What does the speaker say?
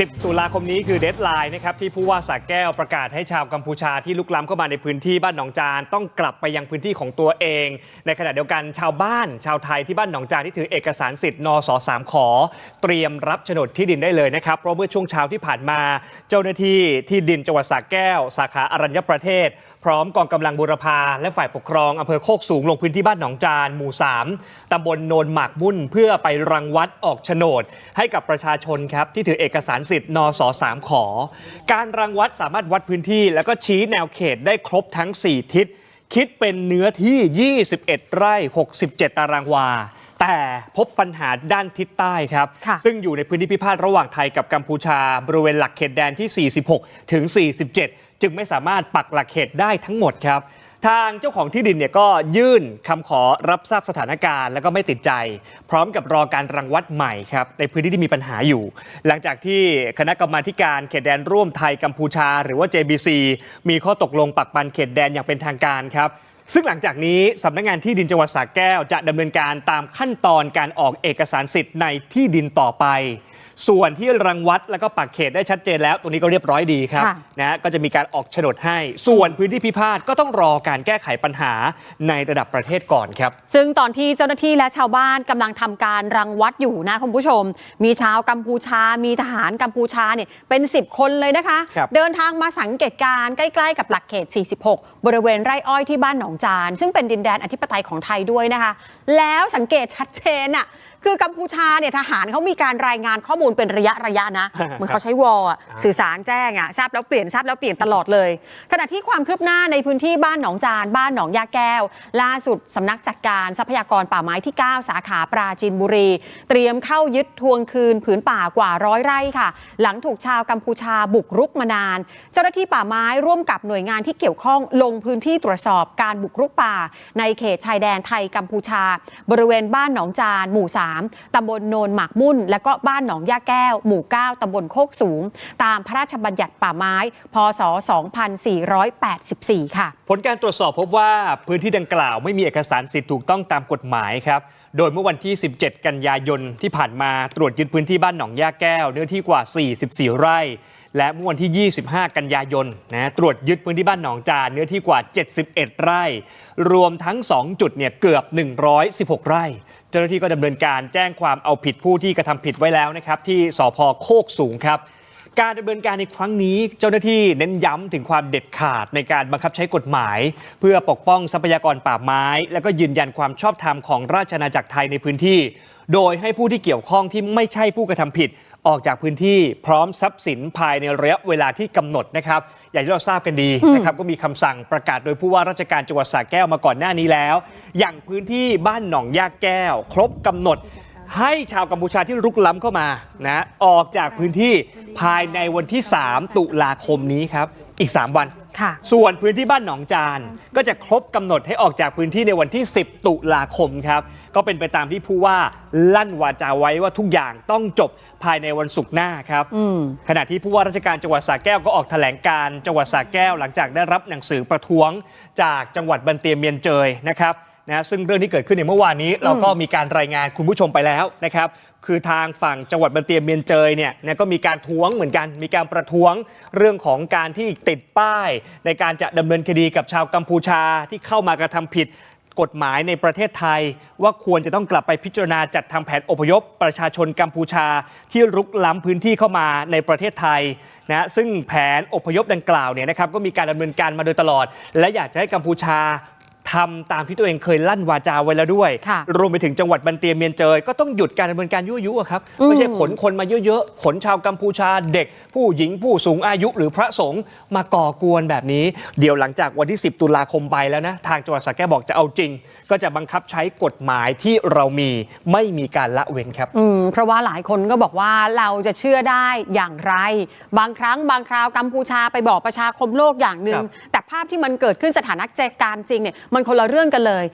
10 ตุลาคมนี้คือเดทไลน์นะครับที่ผู้ว่าสากแก้วประกาศให้ชาวกัมพูชาที่ลุกล้ำเข้ามาในพื้นที่บ้านหนองจานต้องกลับไปยังพื้นที่ของตัวเอง ในขณะเดียวกันชาวบ้าน ชาวไทยที่บ้านหนองจานที่ถือเอกสารสิทธิ์นสสามขอ เตรียมรับโฉนดที่ดินได้เลยนะครับ เพราะเมื่อช่วงเช้าที่ผ่านมา เจ้าหน้าที่ที่ดินจังหวัดสากแก้ว สาขาอรัญญประเทศ พร้อมกองกำลังบูรพาและฝ่ายปกครองอำเภอโคกสูงลงพื้นที่บ้านหนองจานหมู่ 3ตำบลโนนหมากมุ่น เพื่อไปรังวัดออกโฉนด ให้กับประชาชนครับที่ถือเอกสารสิทธิ์นสสามขอ การรังวัดสามารถวัดพื้นที่ แล้วก็ชี้แนวเขตได้ครบทั้ง 4 ทิศ คิดเป็นเนื้อที่ 21 ไร่ 67 ตารางวา แต่พบปัญหาด้านทิศใต้ครับค่ะซึ่งอยู่ในพื้นที่พิพาทระหว่างไทยกับกัมพูชา บริเวณหลักเขตแดนที่ 46 ถึง 47 จึงไม่สามารถปักหลักเขตได้ทั้งหมดครับ ทางเจ้าของที่ดินเนี่ยก็ยื่นคำขอรับทราบสถานการณ์ แล้วก็ไม่ติดใจ พร้อมกับรอการรังวัดใหม่ครับในพื้นที่ที่มีปัญหาอยู่ หลังจากที่คณะกรรมาธิการเขตแดนร่วมไทยกัมพูชา หรือว่า JBC มีข้อตกลงปักปันเขตแดนอย่างเป็นทางการครับ ซึ่งหลังจากนี้สำนักงานที่ดินจังหวัดสระแก้วจะดำเนินการตามขั้นตอนการออกเอกสารสิทธิ์ในที่ดินต่อไป ส่วนที่รังวัดแล้วก็ปักเขตได้ชัดเจนแล้ว ตรงนี้ก็เรียบร้อยดีครับค่ะ นะก็จะมีการออกโฉนดให้ ส่วนพื้นที่พิพาทก็ต้องรอการแก้ไขปัญหาในระดับประเทศก่อนครับ ซึ่งตอนที่เจ้าหน้าที่และชาวบ้านกำลังทำการรังวัดอยู่นะคุณผู้ชม มีชาวกัมพูชา มีทหารกัมพูชาเนี่ยเป็น 10 คนเลยนะคะ ครับ เดินทางมาสังเกตการณ์ใกล้ๆกับหลักเขต 46 บริเวณไร่อ้อยที่บ้านหนองจาน ซึ่งเป็นดินแดนอธิปไตยของไทยด้วยนะคะ แล้วสังเกตชัดเจนอะ คือกัมพูชาเนี่ยทหารเขามีการรายงานข้อมูลเป็นระยะระยะนะเหมือนเขาใช้วอลอะสื่อสารแจ้งอะทราบแล้วเปลี่ยนทราบแล้วเปลี่ยนตลอดเลย ขณะที่ความคืบหน้าในพื้นที่บ้านหนองจาน บ้านหนองยาแก้ว ล่าสุดสำนักจัดการทรัพยากรป่าไม้ที่ 9 สาขาปราจีนบุรี เตรียมเข้ายึดทวงคืนผืนป่ากว่าร้อยไร่ค่ะ หลังถูกชาวกัมพูชาบุกรุกมานาน เจ้าหน้าที่ป่าไม้ร่วมกับหน่วยงานที่เกี่ยวข้องลงพื้นที่ตรวจสอบการบุกรุกป่า ในเขตชายแดนไทยกัมพูชา บริเวณบ้านหนองจานหมู่3ตำบลโนนหมากมุ่น และก็บ้านหนองย่าแก้ว หมู่ 9ตำบลโคกสูง ตามพระราชบัญญัติป่าไม้ พศ 2484 ค่ะ ผลการตรวจสอบพบว่าพื้นที่ดังกล่าวไม่มีเอกสารสิทธิ์ถูกต้องตามกฎหมายครับ โดยเมื่อวันที่ 17 กันยายนที่ผ่านมาตรวจยึดพื้นที่บ้านหนองย่าแก้ว เนื้อที่กว่า 44 ไร่ และเมื่อวันที่ 25 กันยายนนะตรวจยึดพื้นที่บ้านหนองจานเนื้อที่กว่า 71 ไร่ รวมทั้ง 2 จุดเนี่ยเกือบ 116 ไร่ เจ้าหน้าที่ก็ดำเนินการแจ้งความเอาผิดผู้ที่กระทำผิดไว้แล้วนะครับที่สพโคกสูงครับ การดำเนินการในครั้งนี้เจ้าหน้าที่เน้นย้ำถึงความเด็ดขาดในการบังคับใช้กฎหมาย เพื่อปกป้องทรัพยากรป่าไม้ และก็ยืนยันความชอบธรรมของราชอาณาจักรไทยในพื้นที่ โดยให้ผู้ที่เกี่ยวข้องที่ไม่ใช่ผู้กระทำผิด ออกจากพื้นที่พร้อมทรัพย์สินภายในระยะเวลาที่กำหนดนะครับ อย่างที่เราทราบกันดีนะครับก็มีคำสั่งประกาศโดยผู้ว่าราชการจังหวัดสระแก้วมาก่อนหน้านี้แล้ว อย่างพื้นที่บ้านหนองยาแก้ว ครบกำหนด ให้ชาวกัมพูชาที่รุกล้ำเข้ามานะออกจากพื้นที่ภายในวันที่ 3 ตุลาคมนี้ครับอีก 3 วันค่ะส่วนพื้นที่บ้านหนองจานก็จะครบกำหนดให้ออกจากพื้นที่ในวันที่ 10 ตุลาคมครับ ก็เป็นไปตามที่ผู้ว่าลั่นวาจาไว้ว่าทุกอย่างต้องจบภายในวันศุกร์หน้าครับอืมขณะที่ผู้ว่าราชการจังหวัดสระแก้วก็ออกแถลงการจังหวัดสระแก้ว หลังจากได้รับหนังสือประท้วงจากจังหวัดบันเตียเมียนเจยนะครับ นะซึ่งเรื่องที่เกิดขึ้นในเมื่อวานนี้เราก็มีการรายงานคุณผู้ชมไปแล้วนะครับคือทางฝั่งจังหวัดบันเตียเมียนเจยเนี่ยนะก็มีการท้วงเหมือนกัน มีการประท้วงเรื่องของการที่ติดป้าย ในการจะดำเนินคดีกับชาวกัมพูชาที่เข้ามากระทำผิดกฎหมายในประเทศไทย ว่าควรจะต้องกลับไปพิจารณาจัดทำแผนอพยพประชาชนกัมพูชาที่รุกล้ำพื้นที่เข้ามาในประเทศไทยนะซึ่งแผนอพยพดังกล่าวเนี่ยนะครับก็มีการดำเนินการมาโดยตลอด และอยากจะให้กัมพูชา ทำตามที่ตัวเองเคยลั่นวาจาไว้แล้วด้วยค่ะรวมไปถึงจังหวัดบันเตียเมียนเจยก็ต้องหยุดการดำเนินการยั่วยุอะครับอืมไม่ใช่ขนคนมาเยอะๆ ขนชาวกัมพูชาเด็ก ผู้หญิงผู้สูงอายุหรือพระสงฆ์มาก่อกวนแบบนี้ เดี๋ยวหลังจากวันที่ 10 ตุลาคมไปแล้วนะ ทางจังหวัดสระแก้วบอกจะเอาจริง ก็จะบังคับใช้กฎหมายที่เรามีไม่มีการละเว้นครับอืมเพราะว่าหลายคนก็บอกว่าเราจะเชื่อได้อย่างไร บางครั้งบางคราวกัมพูชาไปบอกประชาคมโลกอย่างหนึ่งครับแต่ ภาพที่มันเกิดขึ้นสถานการณ์จริงเนี่ยมันคนละเรื่องกันเลย